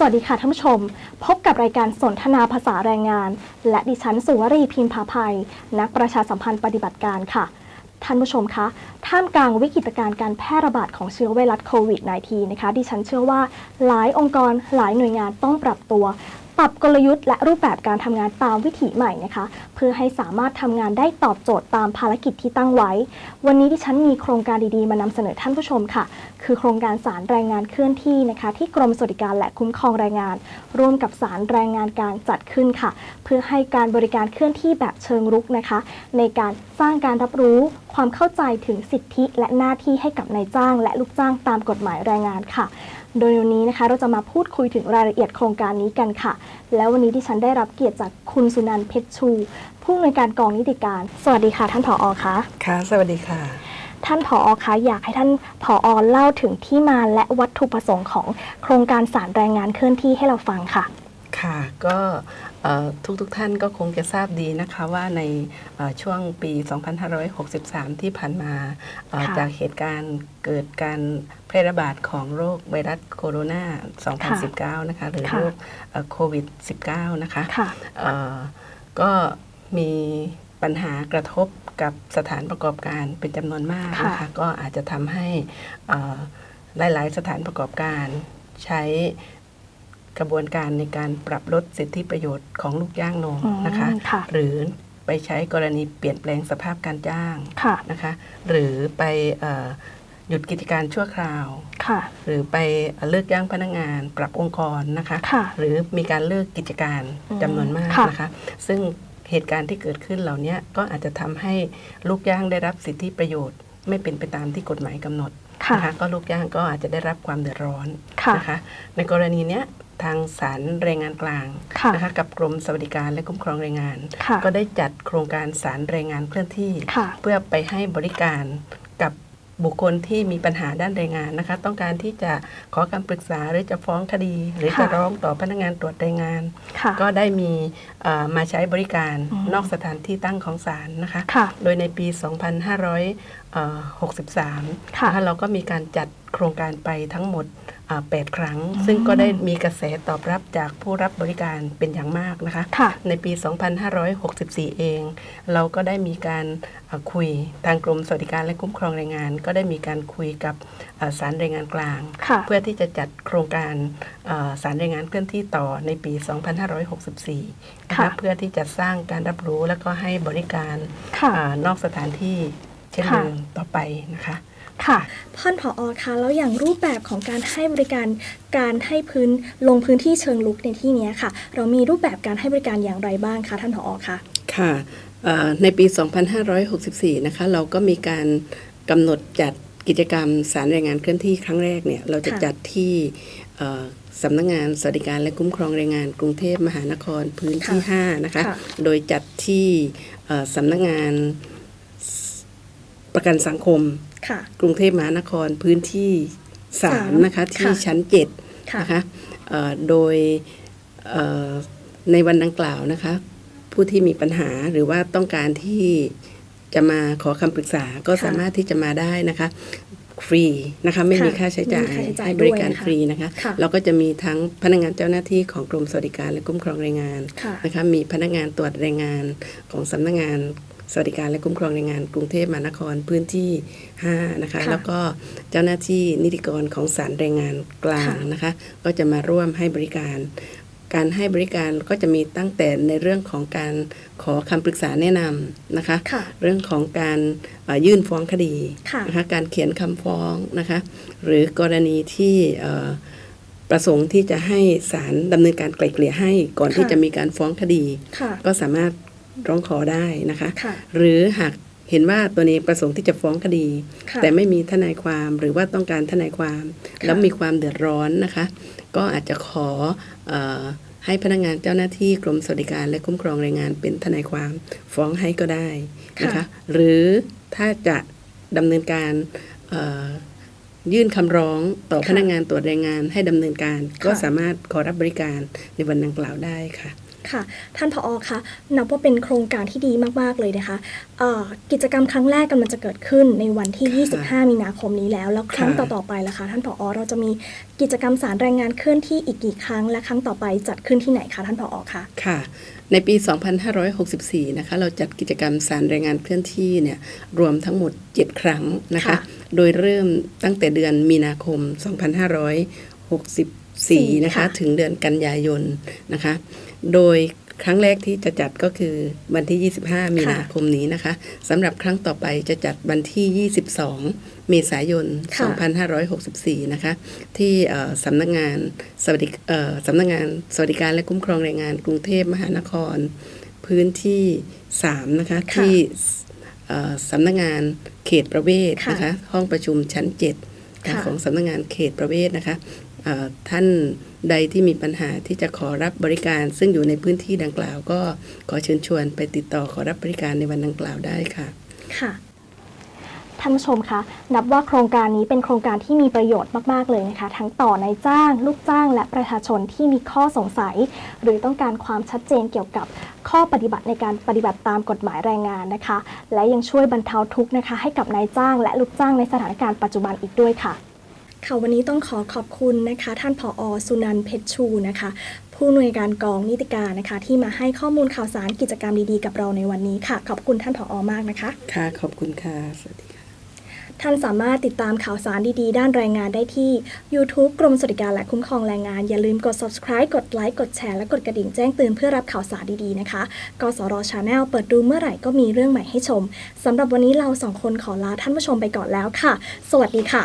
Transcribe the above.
สวัสดีค่ะท่านผู้ชม พบกับรายการสนทนาภาษาแรงงาน และดิฉันสุวรีพิมพาภัย นักประชาสัมพันธ์ปฏิบัติการค่ะ ท่านผู้ชมคะท่ามกลางวิกฤตการณ์การแพร่ระบาดของเชื้อไวรัสโควิด -19 นะคะดิฉันเชื่อว่าหลายองค์กรหลายหน่วยงานต้องปรับตัว ปรับกลยุทธ์และรูปแบบการทำงานตามวิถีใหม่นะคะ เพื่อให้สามารถทำงานได้ตอบโจทย์ตามภารกิจที่ตั้งไว้ วันนี้ดิฉันมีโครงการดีๆ มานำเสนอท่านผู้ชมค่ะ คือโครงการสารแรงงานเคลื่อนที่นะคะ ที่กรมสวัสดิการและคุ้มครองแรงงาน ร่วมกับสารแรงงานการจัดขึ้นค่ะ เพื่อให้การบริการเคลื่อนที่แบบเชิงรุกนะคะ ในการสร้างการรับรู้ความเข้าใจถึงสิทธิและหน้าที่ให้กับนายจ้าง และลูกจ้างตามกฎหมายแรงงานค่ะ โดยวันนี้นะคะเราจะมาพูดคุยถึงรายละเอียดโครงการนี้กันค่ะ แล้ววันนี้ดิฉันได้รับเกียรติจากคุณสุนันท์เพชรชู ผู้อำนวยการกองนิติการ สวัสดีค่ะ ท่านผออคะค่ะ สวัสดีค่ะ ท่านผออคะอยากให้ท่านผออเล่าถึงที่มาและวัตถุประสงค์ของโครงการสารแรงงานเคลื่อนที่ให้เราฟังค่ะ ค่ะ ก็ทุกทุกๆท่านก็คงจะทราบดีนะคะว่าในเอ่อช่วงปี 2563 ที่ผ่านมาเอ่อค่ะจากเหตุการณ์เกิดการแพร่ระบาดของโรคไวรัสโคโรนา 2019 นะคะ หรือค่ะโรคเอ่อโควิด 19 นะคะค่ะเอ่อก็มีปัญหากระทบกับสถานประกอบการเป็นจำนวนมากนะคะค่ะก็อาจจะทำให้เอ่อหลาย ๆ สถานประกอบการใช้ กระบวนการในการปรับลดสิทธิประโยชน์ของลูกจ้างลงอืมนะคะค่ะหรือไปใช้กรณีเปลี่ยนแปลงสภาพการจ้างค่ะนะคะ หรือไปเอ่อหยุดกิจการชั่วคราวค่ะหรือไปเลิกจ้างพนักงาน ปรับองค์กรนะคะค่ะหรือมีการเลิกกิจการอืมจำนวนมากค่ะนะคะ ซึ่งเหตุการณ์ที่เกิดขึ้นเหล่านี้ก็อาจจะทำให้ลูกจ้างได้รับสิทธิประโยชน์ ไม่เป็นไปตามที่กฎหมายกำหนดค่ะนะคะก็ลูกจ้างก็อาจจะได้รับความเดือดร้อนค่ะนะคะ ในกรณีเนี้ย ทางศาลแรงงานกลางค่ะนะคะกับกรมสวัสดิการและคุ้มครองแรงงานค่ะก็ได้จัดโครงการศาลแรงงานเคลื่อนที่ค่ะเพื่อไปให้บริการกับบุคคลที่มีปัญหาด้านแรงงานนะคะ ต้องการที่จะขอคำปรึกษาหรือจะฟ้องคดี หรือค่ะจะร้องต่อพนักงานตรวจแรงงานค่ะก็ได้มีเอ่อมาใช้บริการอืมนอกสถานที่ตั้งของศาลนะคะค่ะโดยในปี 2563ค่ะนะคะเราก็มีการจัดโครงการไปทั้งหมดอ่า8ครั้งอืมซึ่งก็ได้มีกระแสตอบรับจากผู้รับบริการเป็นอย่างมากนะคะค่ะในปี 2564 เอง เราก็ได้มีการเอ่อคุยทางกรมสวัสดิการและคุ้มครองแรงงาน ก็ได้มีการคุยกับเอ่อศาลแรงงานกลางค่ะเพื่อที่จะจัดโครงการเอ่อสารแรงงานเคลื่อนที่ต่อในปี 2564นะค่ะคะเพื่อที่จะสร้างการรับรู้และก็ให้บริการค่ะอานอกสถานที่เช่นค่ะเดิมต่อไปนะคะ ค่ะท่านผออคะแล้วอย่างรูปแบบของการให้บริการการให้พื้นลงพื้นที่เชิงลุกในที่เนี้ยค่ะ เรามีรูปแบบการให้บริการอย่างไรบ้างคะท่านผออคะค่ะเอ่อในปี 2564 นะคะเราก็มีการกำหนดจัดกิจกรรมสารแรงงานเคลื่อนที่ครั้งแรกเนี่ยเราจะค่ะจัดที่เอ่อสำนักงานสวัสดิการและคุ้มครองแรงงานกรุงเทพมหานครพื้นที่ 5 นะคะค่ะโดยจัดที่เอ่อสำนักงาน ประกันสังคมค่ะกรุงเทพมหานครพื้นที่สาม3นะคะที่ค่ะชั้น7ค่ะนะคะเอ่อโดยเอ่อในวันดังกล่าวนะคะ ผู้ที่มีปัญหาหรือว่าต้องการที่จะมาขอคำปรึกษาก็ค่ะสามารถที่จะมาได้นะคะ ฟรีนะคะไม่มีค่ะค่าใช้จ่ายไม่มีค่าใช้จ่ายให้บริการด้วยนะคะฟรีนะคะค่ะเราก็จะมีทั้งพนักงานเจ้าหน้าที่ของกรมสวัสดิการและคุ้มครองแรงงานค่ะนะคะมีพนักงานตรวจแรงงานของสำนักงาน สวัสดิการและคุ้มครองแรงงานกรุงเทพมหานครพื้นที่ 5 นะคะค่ะแล้วก็เจ้าหน้าที่นิติกรของศาลแรงงานกลางค่ะนะคะ ก็จะมาร่วมให้บริการ การให้บริการก็จะมีตั้งแต่ในเรื่องของการขอคำปรึกษาแนะนำนะคะค่ะเรื่องของการเอ่อยื่นฟ้องคดีค่ะนะคะการเขียนคำฟ้องนะคะ หรือกรณีที่เอ่อประสงค์ที่จะให้ศาลดำเนินการไกล่เกลี่ยให้ก่อนค่ะที่จะมีการฟ้องคดีค่ะก็สามารถ ร้องขอได้นะคะค่ะหรือหากเห็นว่าตัวเองประสงค์ที่จะฟ้องคดีค่ะแต่ไม่มีทนายความหรือว่าต้องการทนายความค่ะแล้วมีความเดือดร้อนนะคะ ก็อาจจะขอเออให้พนักงานเจ้าหน้าที่กรมสวัสดิการและคุ้มครองแรงงานเป็นทนายความฟ้องให้ก็ได้นะคะค่ะหรือถ้าจะดำเนินการเอ่อยื่นคำร้องต่อค่ะพนักงานตรวจแรงงานให้ดำเนินการ ก็ค่ะสามารถขอรับบริการในวันดังกล่าวได้ค่ะ ค่ะ ท่านผอคะนับว่าเป็นโครงการที่ดีมาก ๆ เลยนะคะเอ่อกิจกรรมครั้งแรกกำลังจะเกิดขึ้นในวันที่ 25 มีนาคมนี้แล้ว แล้วครั้งค่ะต่อ ๆ ไปล่ะคะ ท่านผอเราจะมีกิจกรรมสารแรงงานเคลื่อนที่อีกกี่ครั้ง และครั้งต่อไปจัดขึ้นที่ไหนคะท่านผอคะค่ะในปี 2564 นะคะ เราจัดกิจกรรมสารแรงงานเคลื่อนที่เนี่ยรวมทั้งหมด 7 ครั้งนะคะค่ะโดยเริ่มตั้งแต่เดือนมีนาคม 2564 นะคะค่ะถึงเดือนกันยายนนะคะ โดยครั้งแรกที่จะจัดก็คือวันที่ 25 มีนาคมนี้นะคะสำหรับครั้งต่อไปจะจัดวันที่ 22 เมษายนค่ะ2564 นะคะ ที่เอ่อสำนักงานสวัสดิเอ่อสำนักงานสวัสดิการและคุ้มครองแรงงานกรุงเทพมหานคร พื้นที่ 3 นะคะค่ะที่เอ่อสำนักงานเขตประเวศค่ะนะคะ ห้องประชุมชั้น7ค่ะของสำนักงานเขตประเวศนะคะเอ่อ ท่านใดที่มีปัญหาที่จะขอรับบริการ ซึ่งอยู่ในพื้นที่ดังกล่าว ก็ขอเชิญชวนไปติดต่อขอรับบริการในวันดังกล่าวได้ค่ะ ค่ะท่านผู้ชมคะ นับว่าโครงการนี้เป็นโครงการที่มีประโยชน์มาก ๆ เลยนะคะ ทั้งต่อนายจ้าง ลูกจ้าง และประชาชนที่มีข้อสงสัย หรือต้องการความชัดเจนเกี่ยวกับข้อปฏิบัติในการปฏิบัติตามกฎหมายแรงงานนะคะ และยังช่วยบรรเทาทุกข์นะคะ ให้กับนายจ้าง และลูกจ้างในสถานการณ์ปัจจุบันอีกด้วยค่ะ ค่ะวันนี้ต้องขอขอบคุณนะคะ ท่านผออสุนันท์เพชรชูนะคะ ผู้อำนวยการกองนิติการนะคะ ที่มาให้ข้อมูลข่าวสารกิจกรรมดีๆกับเราในวันนี้ค่ะ ขอบคุณท่านผออมากนะคะ ค่ะ ขอบคุณค่ะ สวัสดีค่ะ ท่านสามารถติดตามข่าวสารดีๆ ด้านแรงงานได้ที่ YouTube กรมสวัสดิการและคุ้มครองแรงงาน อย่าลืมกด subscribe กดไลค์กดแชร์และกดกระดิ่งแจ้งเตือนเพื่อรับข่าวสารดีๆนะคะกสรชาแนลเปิดดูเมื่อไหร่ก็มีเรื่องใหม่ให้ชมสำหรับวันนี้เราสองคนขอลาท่านผู้ชมไปก่อนแล้วค่ะ สวัสดีค่ะ